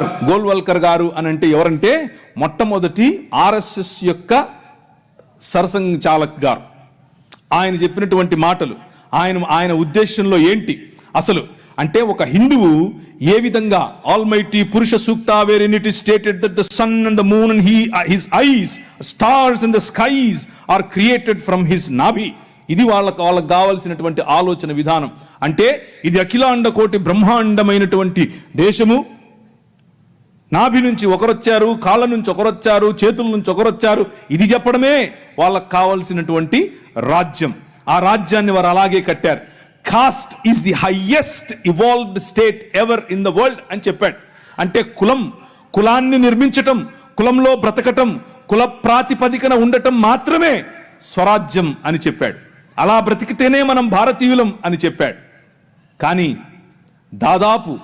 గోల్వల్కర్ గారు అని అంటే ఎవరంటే మొట్టమొదటి ఆర్ఎస్ఎస్ యొక్క సరసంచాలక్ గారు. ఆయన చెప్పినటువంటి మాటలు ఆయన ఆయన ఉద్దేశంలో ఏంటి? అసలు అంటే ఒక హిందువు ఏ విధంగా almighty Purusha Sukta stated that the sun and the moon and he his eyes stars and the skies are created from his నాభి. ఇది వాళ్ళకు వాళ్ళకు కావాల్సినటువంటి ఆలోచన విధానం. అంటే ఇది అఖిలాండ కోటి బ్రహ్మాండమైనటువంటి దేశము. నాభి నుంచి ఒకరొచ్చారు కాళ్ళ నుంచి ఒకరొచ్చారు చేతుల నుంచి ఒకరొచ్చారు. ఇది చెప్పడమే వాళ్ళకు కావలసినటువంటి రాజ్యం. ఆ రాజ్యాన్ని వారు అలాగే కట్టారు. Caste is the highest evolved state ever in the world అని చెప్పాడు. అంటే కులం కులాన్ని నిర్మించటం కులంలో బ్రతకటం కుల ప్రాతిపదికన ఉండటం మాత్రమే స్వరాజ్యం అని చెప్పాడు. అలా బ్రతికితేనే మనం భారతీయులం అని చెప్పాడు. కానీ దాదాపు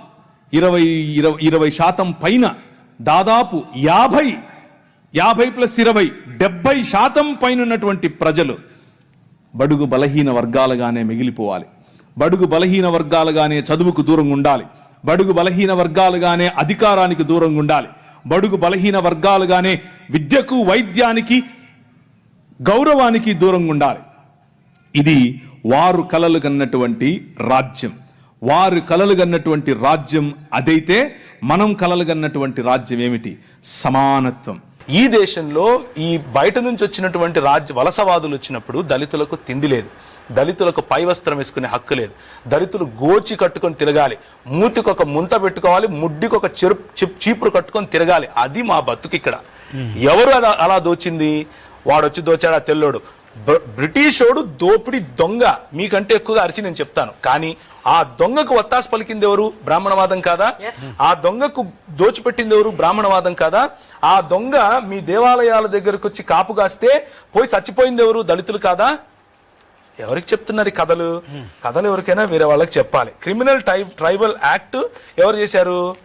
ఇరవై ఇరవై ఇరవై శాతం పైన దాదాపు యాభై యాభై ప్లస్ ఇరవై డెబ్బై శాతం పైన ఉన్నటువంటి ప్రజలు బడుగు బలహీన వర్గాలుగానే మిగిలిపోవాలి. బడుగు బలహీన వర్గాలుగానే చదువుకు దూరంగా ఉండాలి. బడుగు బలహీన వర్గాలుగానే అధికారానికి దూరంగా ఉండాలి. బడుగు బలహీన వర్గాలుగానే విద్యకు వైద్యానికి గౌరవానికి దూరంగా ఉండాలి. ఇది వారు కలలు కన్నటువంటి రాజ్యం. వారు కలలుగన్నటువంటి రాజ్యం అదైతే మనం కలలుగన్నటువంటి రాజ్యం ఏమిటి? సమానత్వం. ఈ దేశంలో ఈ బయట నుంచి వచ్చినటువంటి రాజ్య వలసవాదులు వచ్చినప్పుడు దళితులకు తిండి లేదు. దళితులకు పై వస్త్రం వేసుకునే హక్కు లేదు. దళితులు గోచి కట్టుకొని తిరగాలి. మూతికి ఒక ముంత పెట్టుకోవాలి ముడ్డికి ఒక చెరుపు చీపురు కట్టుకొని తిరగాలి. అది మా బతుకు ఇక్కడ. ఎవరు అలా అలా దోచింది? వాడు వచ్చి దోచాడా? తెల్లోడు. బ్రిటిషోడు దోపిడి దొంగ. మీకంటే ఎక్కువగా అరిచి నేను చెప్తాను. కానీ ఆ దొంగకు వత్తాసు పలికింది ఎవరు బ్రాహ్మణవాదం కాదా? ఆ దొంగకు దోచిపెట్టింది ఎవరు బ్రాహ్మణవాదం కాదా? ఆ దొంగ మీ దేవాలయాల దగ్గరకు వచ్చి కాపు కాస్తే పోయి చచ్చిపోయింది ఎవరు దళితులు కాదా? ఎవరికి చెప్తున్నారు ఈ కథలు? కథలు ఎవరికైనా వేరే వాళ్ళకి చెప్పాలి. క్రిమినల్ టై ట్రైబల్ యాక్ట్ ఎవరు చేశారు?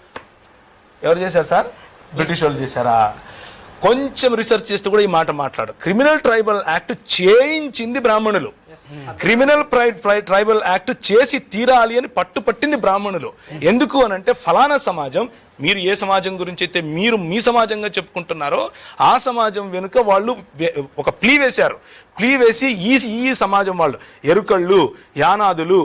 ఎవరు చేశారు సార్? బ్రిటిష్ వాళ్ళు చేశారా? కొంచెం రీసెర్చ్ చేస్తే కూడా ఈ మాట మాట్లాడు. క్రిమినల్ ట్రైబల్ యాక్ట్ చేయించింది బ్రాహ్మణులు. క్రిమినల్ ట్రైబల్ యాక్ట్ చేసి తీరాలి అని పట్టుపట్టింది బ్రాహ్మణులు. ఎందుకు అని అంటే ఫలానా సమాజం మీరు ఏ సమాజం గురించి అయితే మీరు మీ సమాజంగా చెప్పుకుంటున్నారో ఆ సమాజం వెనుక వాళ్ళు ఒక ప్లీ వేశారు. ప్లీ వేసి ఈ ఈ సమాజం వాళ్ళు ఎరుకళ్ళు యానాదులు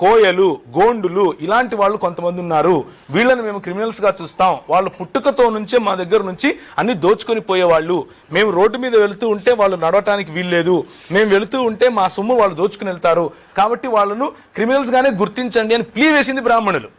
కోయలు గోండులు ఇలాంటి వాళ్ళు కొంతమంది ఉన్నారు. వీళ్ళని మేము క్రిమినల్స్గా చూస్తాం. వాళ్ళు పుట్టుకతో నుంచే మా దగ్గర నుంచి అన్ని దోచుకొని పోయేవాళ్ళు. మేము రోడ్డు మీద వెళుతూ ఉంటే వాళ్ళు నడవటానికి వీల్లేదు. మేము వెళుతూ ఉంటే మా సొమ్ము వాళ్ళు దోచుకుని వెళ్తారు. కాబట్టి వాళ్ళను క్రిమినల్స్గానే గుర్తించండి అని ప్లీ వేసింది బ్రాహ్మణులు.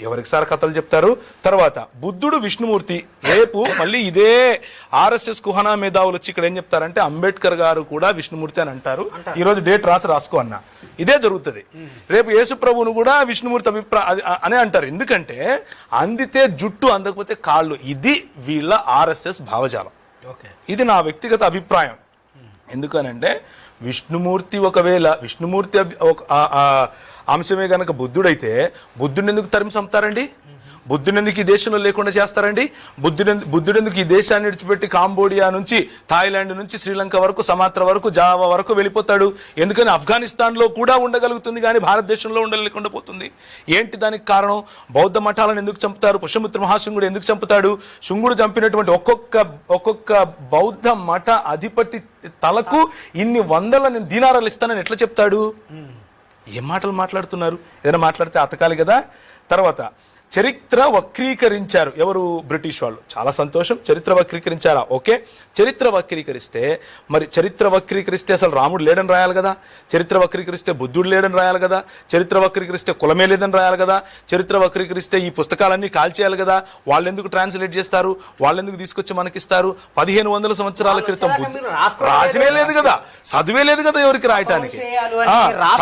ఎవరికి సార్ కథలు చెప్తారు? తర్వాత బుద్ధుడు విష్ణుమూర్తి రేపు మళ్ళీ ఇదే ఆర్ఎస్ఎస్ కుహనా మేధావులు వచ్చి ఇక్కడ ఏం చెప్తారంటే అంబేద్కర్ గారు కూడా విష్ణుమూర్తి అని అంటారు. ఈ రోజు డేట్ రాసి రాసుకో అన్న. ఇదే జరుగుతుంది. రేపు యేసు ప్రభువును కూడా విష్ణుమూర్తి అభిప్రాయ అనే అంటారు. ఎందుకంటే అందితే జుట్టు అందకపోతే కాళ్ళు. ఇది వీళ్ళ ఆర్ఎస్ఎస్ భావజాలం. ఓకే. ఇది నా వ్యక్తిగత అభిప్రాయం. ఎందుకనంటే విష్ణుమూర్తి ఒకవేళ విష్ణుమూర్తి ఒక- అంశమే కనుక బుద్ధుడైతే బుద్ధుడిని ఎందుకు తరిమి చంపుతారండి బుద్ధుని ఎందుకు ఈ దేశంలో లేకుండా చేస్తారండి? బుద్ధుడు బుద్ధుడు ఎందుకు ఈ దేశాన్ని విడిచిపెట్టి కాంబోడియా నుంచి థాయిలాండ్ నుంచి శ్రీలంక వరకు సమాత్ర వరకు జావా వరకు వెళ్ళిపోతాడు. ఎందుకని ఆఫ్ఘనిస్తాన్లో కూడా ఉండగలుగుతుంది కానీ భారతదేశంలో ఉండలేకుండా పోతుంది. ఏంటి దానికి కారణం? బౌద్ధ మఠాలను ఎందుకు చంపుతారు? పుష్యమిత్ర మహాశృంగుడు ఎందుకు చంపుతాడు? శృంగుడు చంపినటువంటి ఒక్కొక్క ఒక్కొక్క బౌద్ధ మఠ అధిపతి తలకు ఇన్ని వందల దీనారాలు ఇస్తానని ఎట్లా చెప్తాడు? ఏం మాటలు మాట్లాడుతున్నారు? ఏదైనా మాట్లాడితే అతకాలి కదా? తర్వాత చరిత్ర వక్రీకరించారు. ఎవరు? బ్రిటిష్ వాళ్ళు. చాలా సంతోషం. చరిత్ర వక్రీకరించారా? ఓకే. చరిత్ర వక్రీకరిస్తే మరి చరిత్ర వక్రీకరిస్తే అసలు రాముడు లేడని రాయాలి కదా? చరిత్ర వక్రీకరిస్తే బుద్ధుడు లేడని రాయాలి కదా? చరిత్ర వక్రీకరిస్తే కులమే లేదని రాయాలి కదా? చరిత్ర వక్రీకరిస్తే ఈ పుస్తకాలన్నీ కాల్చేయాలి కదా? వాళ్ళు ఎందుకు ట్రాన్స్లేట్ చేస్తారు? వాళ్ళు ఎందుకు తీసుకొచ్చి మనకిస్తారు? పదిహేను వందల సంవత్సరాల క్రితం రాసినే లేదు కదా. చదువే లేదు కదా ఎవరికి రాయటానికి?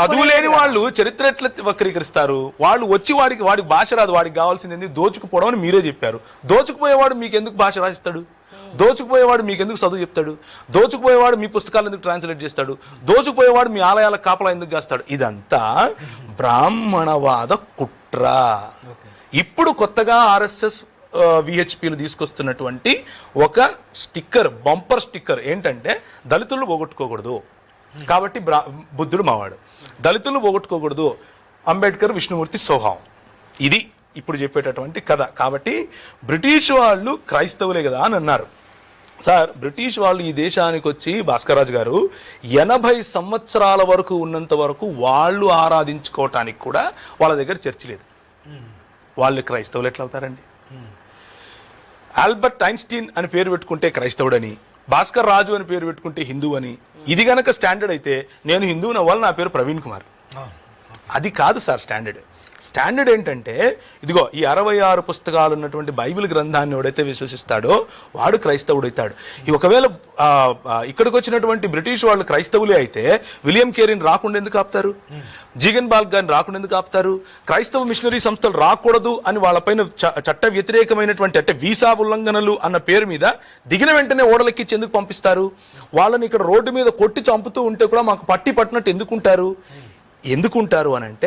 చదువు లేని. వాళ్ళు చరిత్ర ఎట్లా వక్రీకరిస్తారు? వాళ్ళు వచ్చి వాడికి వాడికి భాష రాదు. వాడికి కావాల్సింది? దోచుకుపోవడం అని మీరే చెప్పారు. దోచుకుపోయేవాడు మీకు ఎందుకు భాష రాసిస్తాడు? దోచుకుపోయేవాడు మీకు ఎందుకు చదువు చెప్తాడు? దోచుకుపోయేవాడు మీ పుస్తకాలు ఎందుకు ట్రాన్స్లేట్ చేస్తాడు? దోచుకుపోయేవాడు మీ ఆలయాల కాపలా ఎందుకు కాస్తాడు? ఇదంతా బ్రాహ్మణవాద కుట్ర. ఇప్పుడు కొత్తగా ఆర్ఎస్ఎస్ విహెచ్పిలు తీసుకొస్తున్నటువంటి ఒక స్టిక్కర్ బంపర్ స్టిక్కర్ ఏంటంటే దళితులను పోగొట్టుకోకూడదు. కాబట్టి బ్రా బుద్ధుడు మావాడు. దళితులను పోగొట్టుకోకూడదు. అంబేద్కర్ విష్ణుమూర్తి స్వభావం ఇది ఇప్పుడు చెప్పేటటువంటి కథ. కాబట్టి బ్రిటిష్ వాళ్ళు క్రైస్తవులే కదా అని అన్నారు. సార్ బ్రిటిష్ వాళ్ళు ఈ దేశానికి వచ్చి భాస్కర్రాజు గారు ఎనభై సంవత్సరాల వరకు ఉన్నంత వరకు వాళ్ళు ఆరాధించుకోవటానికి కూడా వాళ్ళ దగ్గర చర్చి లేదు. వాళ్ళు క్రైస్తవులు ఎట్లా అవుతారండి? ఆల్బర్ట్ ఐన్స్టీన్ అని పేరు పెట్టుకుంటే క్రైస్తవుడని భాస్కర్ రాజు అని పేరు పెట్టుకుంటే హిందువు అని ఇది గనక స్టాండర్డ్ అయితే నేను హిందువుని అవ్వాలి నా పేరు ప్రవీణ్ కుమార్. అది కాదు సార్ స్టాండర్డ్. స్టాండర్డ్ ఏంటంటే ఇదిగో ఈ అరవై ఆరు పుస్తకాలు ఉన్నటువంటి బైబిల్ గ్రంథాన్ని ఎవడైతే విశ్వసిస్తాడో వాడు క్రైస్తవుడు అవుతాడు ఈ ఒకవేళ ఇక్కడికి వచ్చినటువంటి బ్రిటిష్ వాళ్ళు క్రైస్తవులే అయితే విలియం కేరీని రాకుండా ఎందుకు ఆపుతారు? జీగన్ బాల్ గారిని రాకుండా ఎందుకు ఆపుతారు? క్రైస్తవ మిషనరీ సంస్థలు రాకూడదు అని వాళ్ళపైన చ- చట్ట వ్యతిరేకమైనటువంటి అంటే వీసా ఉల్లంఘనలు అన్న పేరు మీద దిగిన వెంటనే ఓడలెక్కించి ఎందుకు పంపిస్తారు? వాళ్ళని ఇక్కడ రోడ్డు మీద కొట్టి చంపుతూ ఉంటే కూడా మాకు పట్టి పట్టినట్టు ఎందుకుంటారు? ఎందుకుంటారు అని అంటే